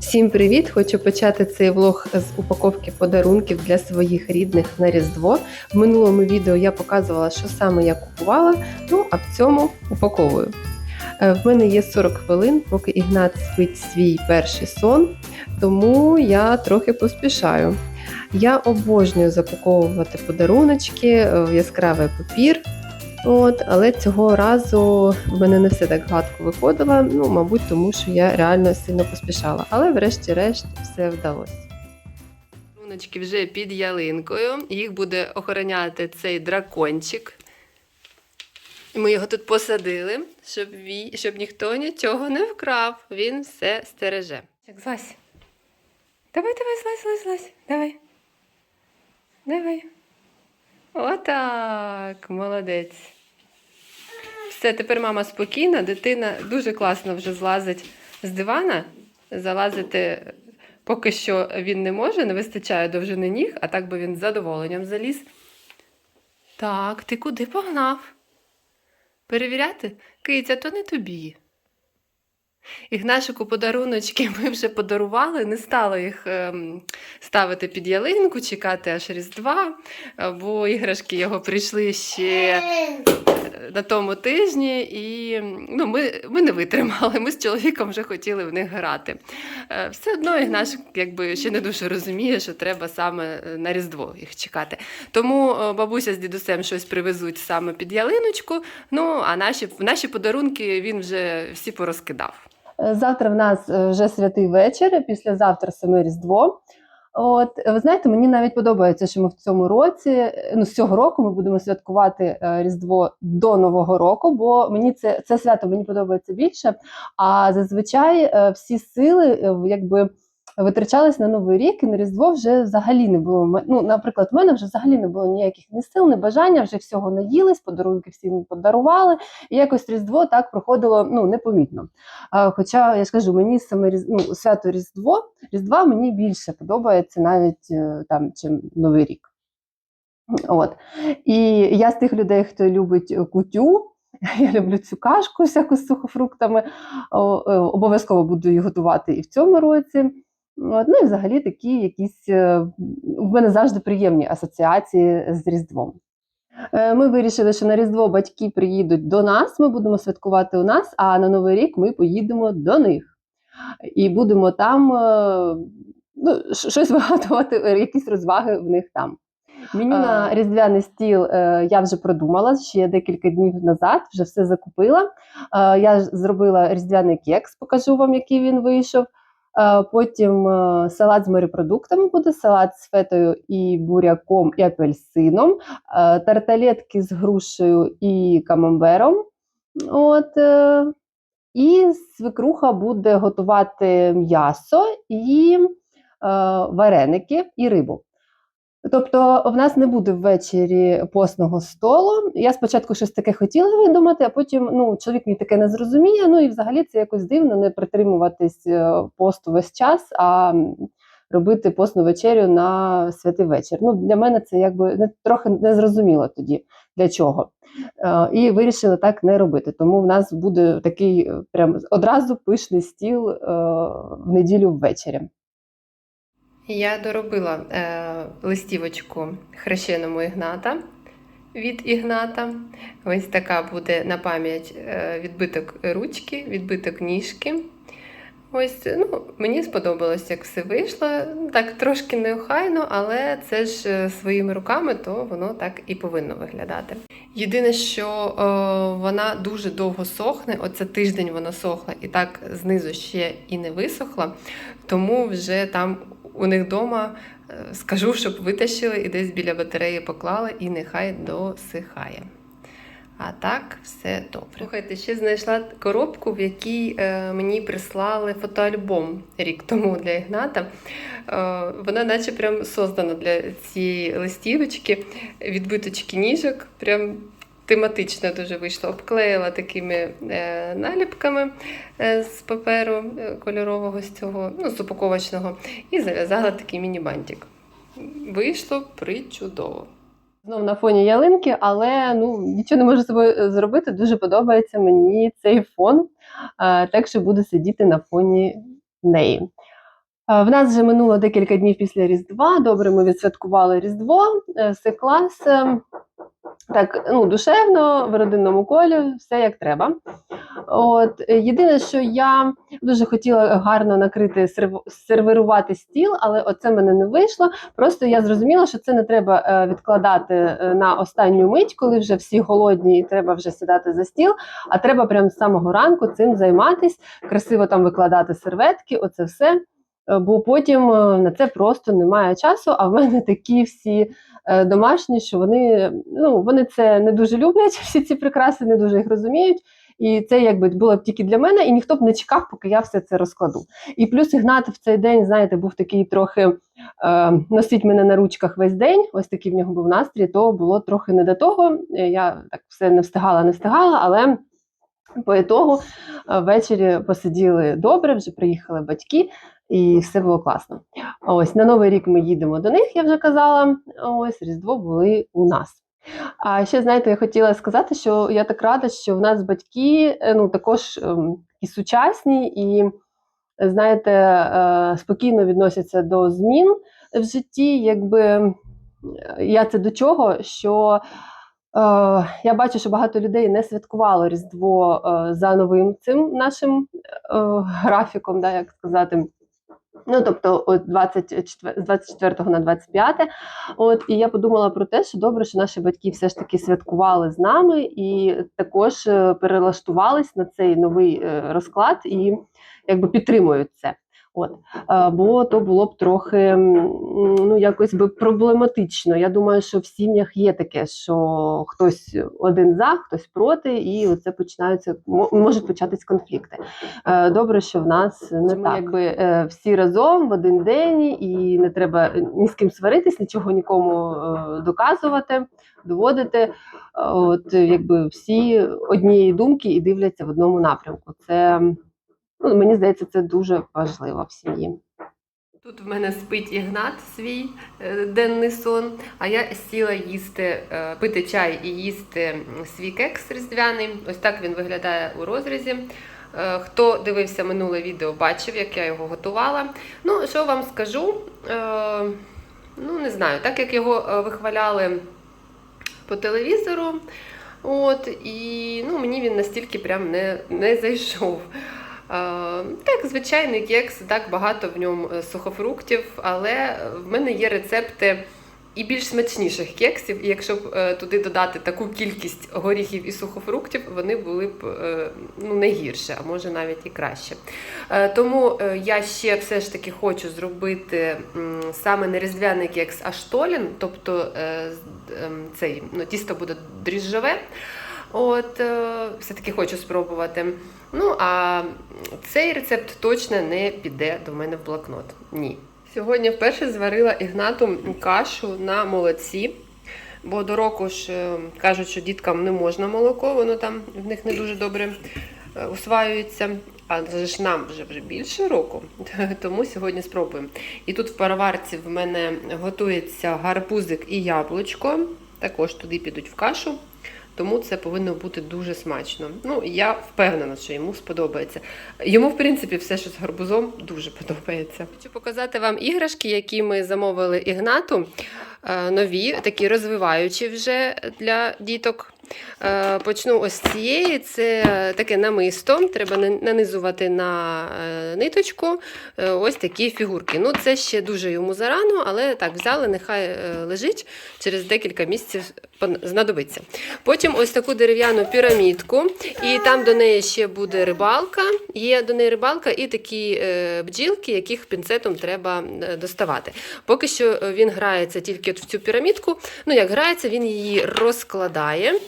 Всім привіт! Хочу почати цей влог з упаковки подарунків для своїх рідних на Різдво. В минулому відео я показувала, що саме я купувала, ну а в цьому упаковую. Е, В мене є 40 хвилин, поки Ігнат спить свій перший сон, тому я трохи поспішаю. Я обожнюю запаковувати подаруночки е, в яскравий папір. От, але цього разу в мене не все так гладко виходило. Ну, мабуть, тому що я реально сильно поспішала. Але врешті-решт все вдалося. Подаруночки вже під ялинкою. Їх буде охороняти цей дракончик. Ми його тут посадили, щоб, ві... щоб ніхто нічого не вкрав. Він все стереже. Як злазь. Давай, давай, злазь, злазь, злазь. Давай. Давай. Отак, молодець. Все, тепер мама спокійна, дитина дуже класно вже злазить з дивана. Залазити поки що він не може, не вистачає довжини ніг, а так би він з задоволенням заліз. Так, ти куди погнав? Перевіряти? Киця, то не тобі. Ігнашику подаруночки ми вже подарували, не стало їх ем, ставити під ялинку, чекати аж Різдва, бо іграшки його прийшли ще на тому тижні, і ну, ми, ми не витримали. Ми з чоловіком вже хотіли в них грати. Е, Все одно Ігнашик якби ще не дуже розуміє, що треба саме е, на Різдво їх чекати. Тому е, бабуся з дідусем щось привезуть саме під ялиночку. Ну а наші, наші подарунки він вже всі порозкидав. Завтра в нас вже святий вечір, післязавтра саме Різдво. От ви знаєте, мені навіть подобається, що ми в цьому році, е, ну з цього року, ми будемо святкувати е, Різдво до Нового року, бо мені це, це свято мені подобається більше. А зазвичай е, всі сили е, якби витрачались на новий рік, і на Різдво вже взагалі не було. Ну, наприклад, в мене вже взагалі не було ніяких ні сил, ні бажання, вже всього наїлись, подарунки всім подарували. І якось Різдво так проходило ну, непомітно. А, Хоча я ж кажу, мені саме ну, свято Різдво, Різдва мені більше подобається навіть е, там, чим Новий рік. От. І я з тих людей, хто любить е, кутю. Я люблю цю кашку всяку з сухофруктами. Е, Обов'язково буду її готувати і в цьому році. От, ну і взагалі такі якісь е, в мене завжди приємні асоціації з Різдвом. Е, Ми вирішили, що на Різдво батьки приїдуть до нас, ми будемо святкувати у нас, а на Новий рік ми поїдемо до них. І будемо там е, ну, щось вигадувати, якісь розваги в них там. Мені на різдвяний стіл я вже продумала ще декілька днів назад, вже все закупила. Я зробила різдвяний кекс, покажу вам, який він вийшов. Е, потім е, салат з морепродуктами буде, салат з фетою і буряком і апельсином, е, тарталетки з грушею і камамбером. От, і свекруха буде готувати м'ясо і вареники і рибу. Тобто, в нас не буде ввечері постного столу. Я спочатку щось таке хотіла видумати, а потім ну, чоловік мені таке не зрозуміє. Ну і взагалі це якось дивно не притримуватись е, посту весь час, а робити постну вечерю на святий вечір. Ну, для мене це якби не, трохи незрозуміло тоді для чого. Е, І вирішили так не робити. Тому в нас буде такий е, прям одразу пишний стіл в неділю ввечері. Я доробила е, листівочку хрещеному Ігната від Ігната. Ось така буде на пам'ять е, відбиток ручки, відбиток ніжки. Ось, ну, мені сподобалось, як все вийшло. Так трошки неохайно, але це ж е, своїми руками, то воно так і повинно виглядати. Єдине, що е, вона дуже довго сохне, оце тиждень вона сохла, і так знизу ще і не висохла, тому вже там у них вдома е, скажу, щоб витащили і десь біля батареї поклали, і нехай досихає. А так, все добре. Слухайте, ще знайшла коробку, в якій е, мені прислали фотоальбом рік тому для Ігната. Е, вона наче прям создана для цієї листівочки, відбиточки ніжок, прям тематично дуже вийшло. Обклеїла такими е, наліпками е, з паперу е, кольорового з цього, ну, з упаковочного, і зав'язала такий міні-бантик. Вийшло причудово. Знов на фоні ялинки, але ну нічого не можу з собою зробити. Дуже подобається мені цей фон, так що буду сидіти на фоні неї. В нас вже минуло декілька днів після Різдва. Добре, ми відсвяткували Різдво, все клас. Так, ну, душевно, в родинному колі, все як треба. От єдине, що я дуже хотіла гарно накрити серв- сервірувати стіл, але оце мене не вийшло. Просто я зрозуміла, що це не треба е, відкладати е, на останню мить, коли вже всі голодні і треба вже сідати за стіл. А треба прямо з самого ранку цим займатись, красиво там викладати серветки, оце все. Е, Бо потім е, на це просто немає часу. А в мене такі всі е, домашні, що вони ну вони це не дуже люблять. Всі ці прикраси не дуже їх розуміють. І це якби було б тільки для мене, і ніхто б не чекав, поки я все це розкладу. І плюс Ігнат в цей день, знаєте, був такий трохи е, носить мене на ручках весь день. Ось такий в нього був настрій. То було трохи не до того. Я так все не встигала, не встигала, але по ітогу ввечері посиділи добре, вже приїхали батьки, і все було класно. Ось на новий рік ми їдемо до них, я вже казала. Ось Різдво були у нас. А ще знаєте, я хотіла сказати, що я так рада, що в нас батьки е, ну також ем, і сучасні, і знаєте, е, спокійно відносяться до змін в житті. Якби е, я це до чого, що я бачу, що багато людей не святкувало Різдво за новим цим нашим графіком, да, як сказати. Ну, тобто, от 24, з 24 на 25. От, і я подумала про те, що добре, що наші батьки все ж таки святкували з нами і також е, перелаштувались на цей новий е, розклад і якби підтримують це. От, бо то було б трохи ну, якось би проблематично. Я думаю, що в сім'ях є таке, що хтось один за, хтось проти, і оце починаються можуть початись конфлікти. Е, Добре, що в нас не Ми так. якби е, всі разом в один день, і не треба ні з ким сваритись, нічого нікому е, доказувати, доводити. От якби всі однієї думки і дивляться в одному напрямку. Це ну, мені здається, це дуже важливо в сім'ї. Тут в мене спить Ігнат свій е, денний сон, а я сіла їсти, е, пити чай і їсти свій кекс різдвяний. Ось так він виглядає у розрізі. Е, Хто дивився минуле відео, бачив, як я його готувала. Ну, що вам скажу? Ну, не знаю, так як його вихваляли по телевізору, от, і ну, мені він настільки прям не, не зайшов. Е, Так, звичайний кекс, так багато в ньому е, сухофруктів, але в мене є рецепти і більш смачніших кексів. І якщо б е, туди додати таку кількість горіхів і сухофруктів, вони були б ну, не гірше, а може навіть і краще. Тому я ще все ж таки хочу зробити саме не різдвяний кекс, а штолін, тобто цей ну, тісто буде дріжджове. От, е, все-таки хочу спробувати. Ну, а цей рецепт точно не піде до мене в блокнот. Ні. Сьогодні вперше зварила Ігнату кашу на молоці. Бо до року ж е, кажуть, що діткам не можна молоко, воно там в них не дуже добре е, усваюється. А ж нам вже, вже більше року, тому сьогодні спробуємо. І тут в пароварці в мене готується гарбузик і яблучко. Також туди підуть в кашу. Тому це повинно бути дуже смачно. Ну, я впевнена, що йому сподобається. Йому, в принципі, все, що з гарбузом, дуже подобається. Хочу показати вам іграшки, які ми замовили Ігнату. Е, Нові, такі розвиваючі вже для діток. Е, Почну ось цієї. Це таке намисто. Треба нанизувати на е, ниточку ось такі фігурки. Ну, це ще дуже йому зарано, але так взяли, нехай лежить через декілька місяців знадобиться. Потім ось таку дерев'яну пірамідку, і там до неї ще буде рибалка. Є до неї рибалка і такі е, бджілки, яких пінцетом треба е, доставати. Поки що е, він грається тільки в цю пірамідку. Ну, як грається, він її розкладає.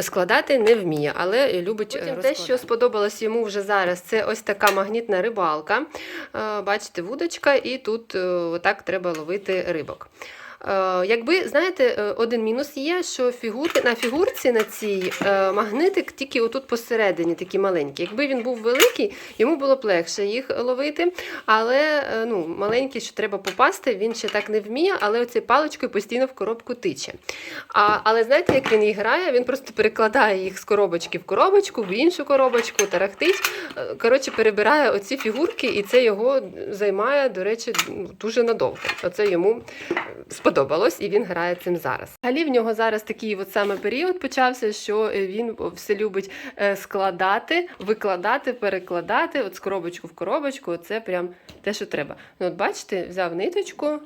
Складати не вміє, але любить Потім Потім те, що сподобалось йому вже зараз, це ось така магнітна рибалка. Бачите, вудочка, і тут отак треба ловити рибок. Е, якби, знаєте, е, один мінус є, що фігурки, на фігурці на цій е, магнитик тільки отут посередині, такі маленькі. Якби він був великий, йому було б легше їх ловити. Але ну, маленький, що треба попасти, він ще так не вміє, але оцією паличкою постійно в коробку тиче. А, але знаєте, як він їх грає? Він просто перекладає їх з коробочки в коробочку, в іншу коробочку, тарахтить. Коротше, перебирає оці фігурки, і це його займає, до речі, дуже надовго. Оце йому сподобалось, і він грає цим зараз. Взагалі в нього зараз такий от саме період почався, що е, він все любить е, складати, викладати, перекладати, от з коробочку в коробочку. Це прям те, що треба. Ну, от бачите, взяв ниточку,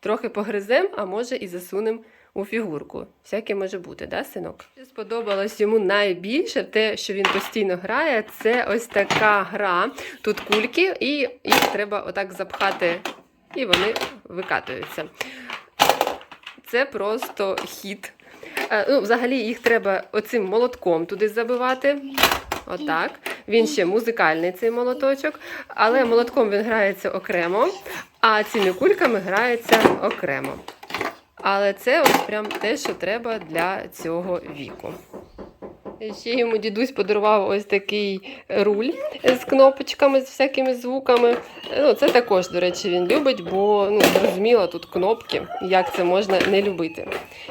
трохи погризем, а може і засунем у фігурку. Всяке може бути, да, синок? Що Сподобалось йому найбільше те, що він постійно грає, це ось така гра. Тут кульки, і їх треба отак запхати, і вони викатуються. Це просто хід. Е, Ну, взагалі їх треба оцим молотком туди забивати. Отак. Він ще музикальний цей молоточок, але молотком він грається окремо, а цими кульками грається окремо. Але це ось прям те, що треба для цього віку. Ще йому дідусь подарував ось такий руль з кнопочками, з всякими звуками. Ну, це також, до речі, він любить, бо ну, зрозуміло, тут кнопки, як це можна не любити.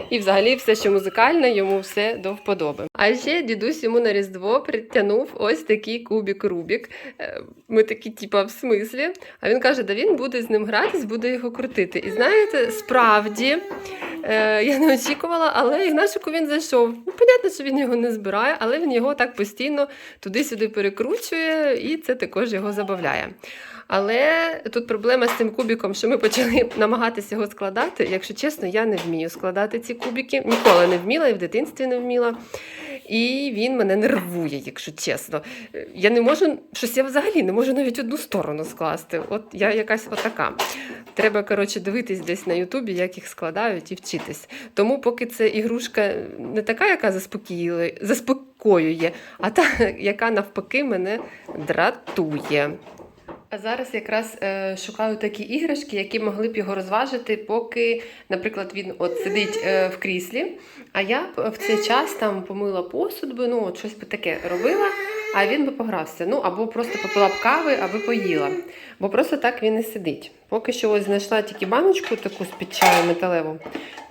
І взагалі все, що музикальне, йому все до вподоби. А ще дідусь йому на Різдво притягнув ось такий кубік Рубік. Е, Ми такі, типа, в смислі. А він каже, да він буде з ним гратись, буде його крутити. І знаєте, справді. Е, я не очікувала, але Ігнашику він зайшов. Ну, понятно, що він його не збирає, але він його так постійно туди-сюди перекручує, і це також його забавляє. Але тут проблема з цим кубіком, що ми почали намагатися його складати. Якщо чесно, я не вмію складати ці кубики. Ніколи не вміла і в дитинстві не вміла. І він мене нервує, якщо чесно. Я не можу, щось я взагалі не можу навіть одну сторону скласти. От я якась отака. Треба, коротше, дивитись десь на Ютубі, як їх складають і вчитись. Тому, поки це ігрушка не така, яка заспокоює, а та, яка навпаки мене дратує. А зараз якраз е, шукаю такі іграшки, які могли б його розважити, поки, наприклад, він от сидить е, в кріслі, а я б в цей час там помила посуд би, ну от щось би таке робила, а він би погрався. Ну або просто попила б кави, аби поїла. Бо просто так він і сидить. Поки що ось знайшла тільки баночку таку з-під чаю металеву.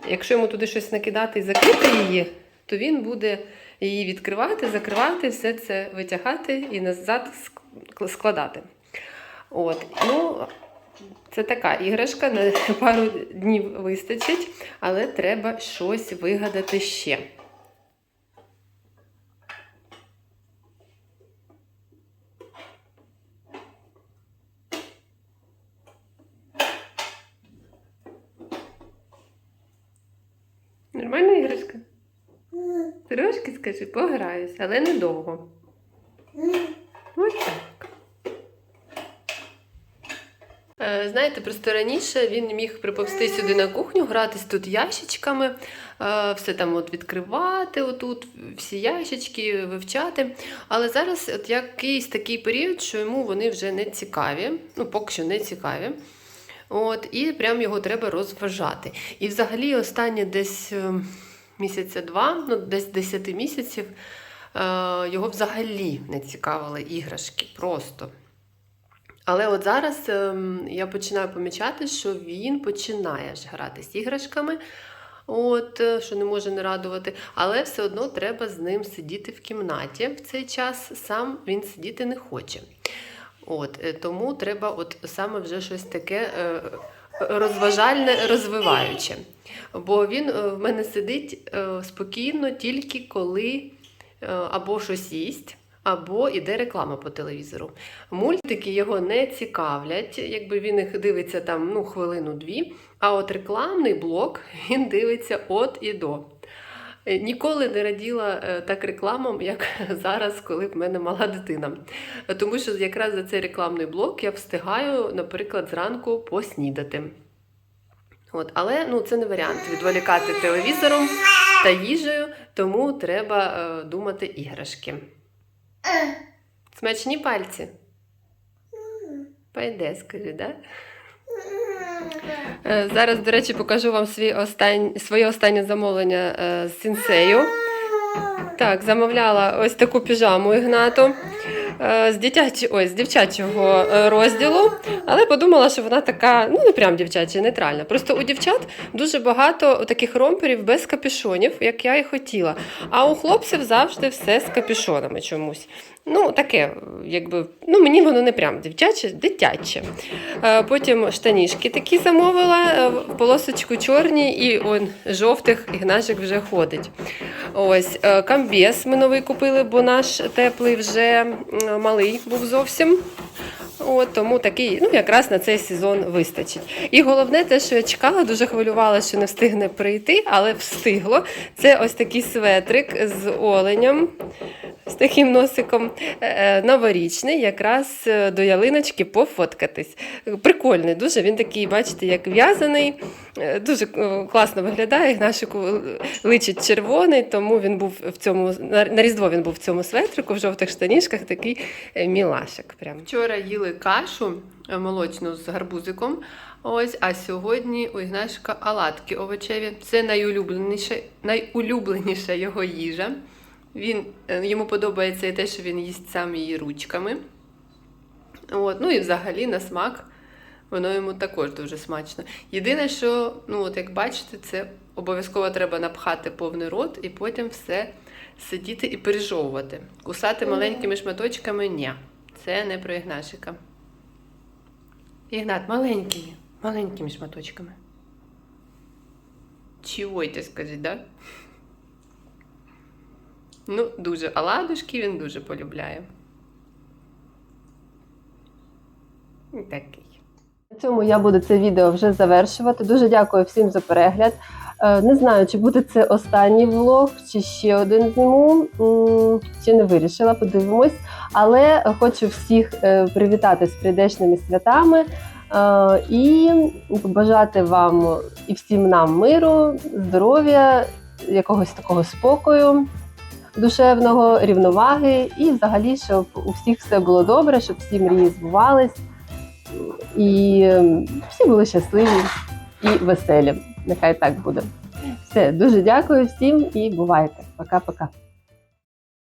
Якщо йому туди щось накидати і закрити її, то він буде її відкривати, закривати, все це витягати і назад складати. От, ну, це така іграшка, на пару днів вистачить, але треба щось вигадати ще. Нормальна іграшка? Трошки скажи, пограюсь, але недовго. Ось так. Е, Знаєте, просто раніше він міг приповзти сюди на кухню, гратись тут ящичками, е, все там от відкривати, отут, всі ящички вивчати. Але зараз от якийсь такий період, що йому вони вже не цікаві, ну поки що не цікаві. От, і прям його треба розважати. І взагалі останні десь е, місяця два, ну десь 10 місяців, е, його взагалі не цікавили іграшки. Просто. Але от зараз ем, я починаю помічати, що він починає ж грати з іграшками, от, е, що не може не радувати, але все одно треба з ним сидіти в кімнаті в цей час. Сам він сидіти не хоче. От, е, тому треба от саме вже щось таке е, розважальне, розвиваюче. Бо він в мене сидить спокійно тільки коли або щось їсть, або іде реклама по телевізору. Мультики його не цікавлять, якби він їх дивиться там ну, хвилину-дві, а от рекламний блок він дивиться от і до. Е, Ніколи не раділа е, так рекламам, як зараз, коли в мене мала дитина. Тому що якраз за цей рекламний блок я встигаю, наприклад, зранку поснідати. От, але ну, це не варіант відволікати телевізором та їжею, тому треба е, думати іграшки. Смачні пальці. Пайде, скажи, да? Е, Зараз, до речі, покажу вам свій остань... своє останнє замовлення е, з сінсею. Так, замовляла ось таку піжаму Ігнату з, дитячі... Ой, з дівчачого е, розділу, але подумала, що вона така, ну не прям дівчача, нейтральна. Просто у дівчат дуже багато таких ромперів без капюшонів, як я і хотіла. А у хлопців завжди все з капюшонами чомусь. Ну, таке, якби, ну мені воно не прям дівчаче, дитяче. Е, Потім штанішки такі замовила, е, полосочку чорні і он жовтих Ігнашик вже ходить. Ось е, камбєс ми новий купили, бо наш теплий вже малий був зовсім. От, тому такий, ну якраз на цей сезон вистачить. І головне, те, що я чекала, дуже хвилювалася, що не встигне прийти, але встигло. Це ось такий светрик з оленем, з таким носиком, е, новорічний, якраз е, до ялиночки пофоткатись. Прикольний, дуже він такий, бачите, як в'язаний, е, дуже е, класно виглядає. Нашику личить червоний, тому він був в цьому на Різдво він був в цьому светрику, в жовтих штанішках, такий е, мілашик. Прям. Вчора їли кашу е, молочну з гарбузиком. Ось, а сьогодні у Ігнашка оладки овочеві. Це найулюбленіша, найулюбленіша його їжа. Він, е, йому подобається і те, що він їсть сам її ручками. От, ну і взагалі на смак воно йому також дуже смачно. Єдине, що, ну от як бачите, це обов'язково треба напхати повний рот і потім все сидіти і пережовувати. Кусати маленькими шматочками ні. Це не про Ігнашика. Ігнат, маленькими, маленькими шматочками. Чуйте, скажіть, да? Ну, дуже оладушки він дуже полюбляє. Такий. Цьому я буду це відео вже завершувати. Дуже дякую всім за перегляд. Е, Не знаю, чи буде це останній влог, чи ще один зніму. Ще не вирішила, подивимось. Але хочу всіх е, привітати з прийдешними святами е, і побажати вам і всім нам миру, здоров'я, якогось такого спокою душевного, рівноваги, і взагалі, щоб у всіх все було добре, щоб всі мрії збувались, і ем, всі були щасливі і веселі. Нехай так буде. Все, дуже дякую всім і бувайте. Пока-пока.